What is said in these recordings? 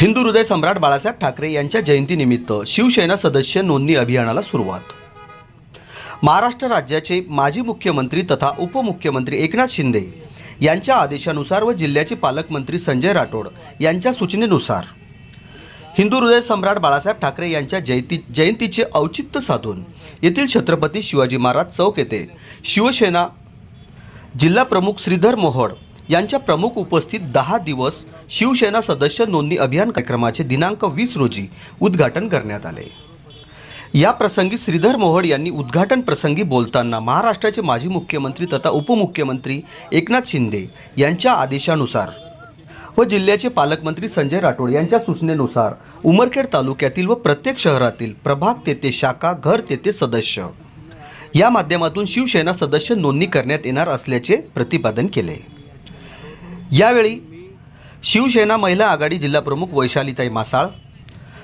हिंदू हृदय सम्राट बाळासाहेब ठाकरे यांच्या जयंतीनिमित्त शिवसेना सदस्य नोंदणी अभियानाला सुरुवात. महाराष्ट्र राज्याचे माजी मुख्यमंत्री तथा उपमुख्यमंत्री एकनाथ शिंदे यांच्या आदेशानुसार व जिल्ह्याचे पालकमंत्री संजय राठोड यांच्या सूचनेनुसार. हिंदू हृदय सम्राट बाळासाहेब ठाकरे यांच्या जयंती जयंतीचे औचित्य साधून येथील छत्रपती शिवाजी महाराज चौक येथे शिवसेना जिल्हा प्रमुख श्रीधर मोहड यांच्या प्रमुख उपस्थित दहा दिवस शिवसेना सदस्य नोंदणी अभियान कार्यक्रमाचे दिनांक वीस रोजी उद्घाटन करण्यात आले. या प्रसंगी श्रीधर मोहड यांनी उद्घाटन प्रसंगी बोलताना महाराष्ट्राचे माजी मुख्यमंत्री तथा उपमुख्यमंत्री एकनाथ शिंदे यांच्या आदेशानुसार व जिल्ह्याचे पालकमंत्री संजय राठोड यांच्या सूचनेनुसार उमरखेड तालुक्यातील व प्रत्येक शहरातील प्रभाग तेथे शाखा घर तेथे सदस्य. या माध्यमातून शिवसेना सदस्य नोंदणी करण्यात येणार असल्याचे प्रतिपादन केले. यावेळी शिवसेना महिला आघाडी जिल्हाप्रमुख वैशालीताई मासाळ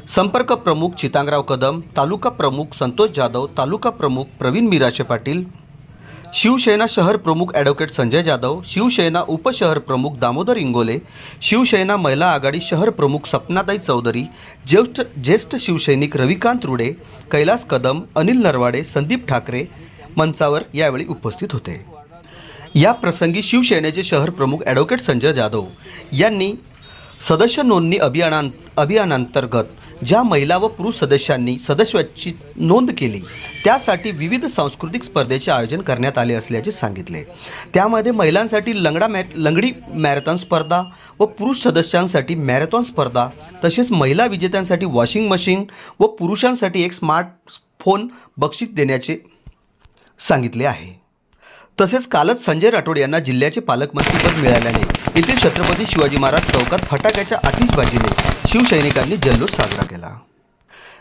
संपर्क प्रमुख चितांगराव कदम तालुका प्रमुख संतोष जाधव तालुका प्रमुख प्रवीण मिराशे पाटील शिवसेना शहर प्रमुख ॲडव्होकेट संजय जाधव शिवसेना उपशहर प्रमुख दामोदर इंगोले शिवसेना महिला आघाडी शहर प्रमुख सपनाताई चौधरी ज्येष्ठ ज्येष्ठ शिवसैनिक रविकांत रुडे कैलास कदम अनिल नरवाडे संदीप ठाकरे मंचावर यावेळी उपस्थित होते. या प्रसंगी शिवसेनेचे शहर प्रमुख ॲडव्होकेट संजय जाधव यांनी सदस्य नोंदणी अभियानां अभियानांतर्गत ज्या महिला व पुरुष सदस्यांनी सदस्याची नोंद केली त्यासाठी विविध सांस्कृतिक स्पर्धेचे आयोजन करण्यात आले असल्याचे सांगितले. त्यामध्ये महिलांसाठी लंगडा मॅ लंगडी मॅरेथॉन स्पर्धा व पुरुष सदस्यांसाठी मॅरेथॉन स्पर्धा तसेच महिला विजेत्यांसाठी वॉशिंग मशीन व पुरुषांसाठी एक स्मार्टफोन बक्षीस देण्याचे सांगितले आहे. तसेच कालच संजय राठोड यांना जिल्ह्याचे पालकमंत्रीपद मिळाल्याने येथील छत्रपती शिवाजी महाराज चौकात फटाक्याच्या आतिषबाजीने शिवसैनिकांनी जल्लोष साजरा केला.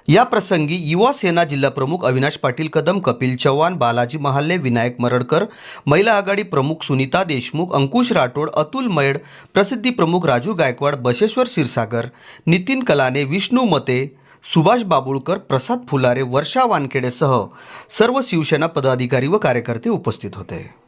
या प्रसंगी युवा सेना जिल्हा प्रमुख अविनाश पाटील कदम कपिल चव्हाण बालाजी महाल्ले विनायक मरडकर महिला आघाडी प्रमुख सुनीता देशमुख अंकुश राठोड अतुल मैड प्रसिद्धी प्रमुख राजू गायकवाड बशेश्वर क्षीरसागर नितीन कलाने विष्णू मते सुभाष बाबुळकर प्रसाद फुलारे वर्षा वानखेडेसह सर्व शिवसेना पदाधिकारी व कार्यकर्ते उपस्थित होते.